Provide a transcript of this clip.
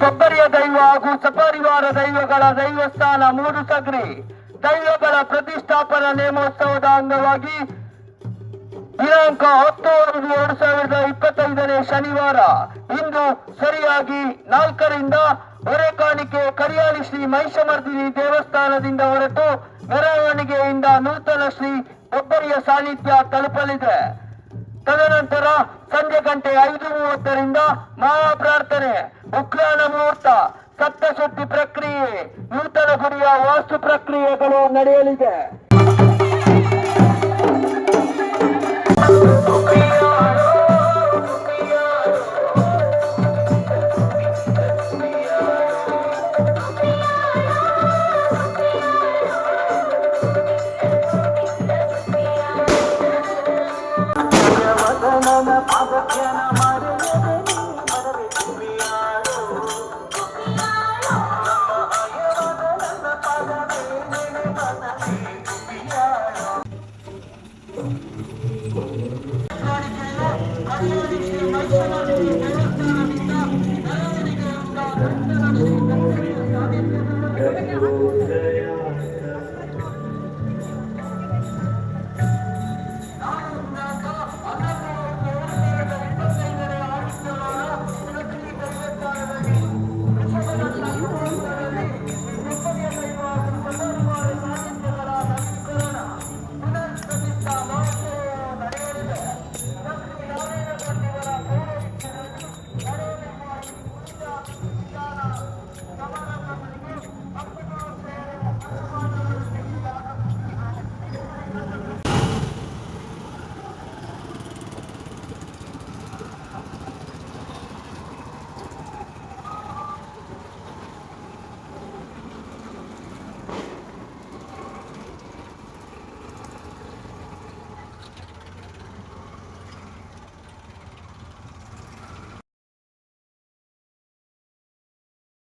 ಬೊಬ್ಬರಿಯ ದೈವ ಹಾಗೂ ಸಪರಿವಾರ ದೈವಗಳ ದೈವಸ್ಥಾನ ಮೂರು ಸಗ್ರಿ ದೈವಗಳ ಪ್ರತಿಷ್ಠಾಪನಾ ನೇಮೋತ್ಸವದ ಅಂಗವಾಗಿ ದಿನಾಂಕ ಹತ್ತು ಐದು ಎರಡು ಸಾವಿರದ ಇಪ್ಪತ್ತೈದನೇ ಶನಿವಾರ ಇಂದು ಸರಿಯಾಗಿ ನಾಲ್ಕರಿಂದ ಹೊರೆಕಾಣಿಕೆ ಕರಿಯಾಲಿ ಶ್ರೀ ಮಹಿಷಮರ್ದಿನಿ ದೇವಸ್ಥಾನದಿಂದ ಹೊರಟು ಮೆರವಣಿಗೆಯಿಂದ ನೂತನ ಶ್ರೀ ಒಬ್ಬರಿಯ ಸಾನ್ನಿಧ್ಯ ತಲುಪಲಿದೆ. ತದನಂತರ ಸಂಜೆ ಗಂಟೆ ಐದು ಮೂವತ್ತರಿಂದ ಮಹಾಪ್ರಾರ್ಥನೆ ಉಗ್ರಾಣ ಮುಹೂರ್ತ, ಸಪ್ತಶಕ್ತಿ ಪ್ರಕ್ರಿಯೆ, ನೂತನ ಗುಡಿಯ ವಾಸ್ತು ಪ್ರಕ್ರಿಯೆಗಳು ನಡೆಯಲಿದೆ. వదనన పదజన మరణదని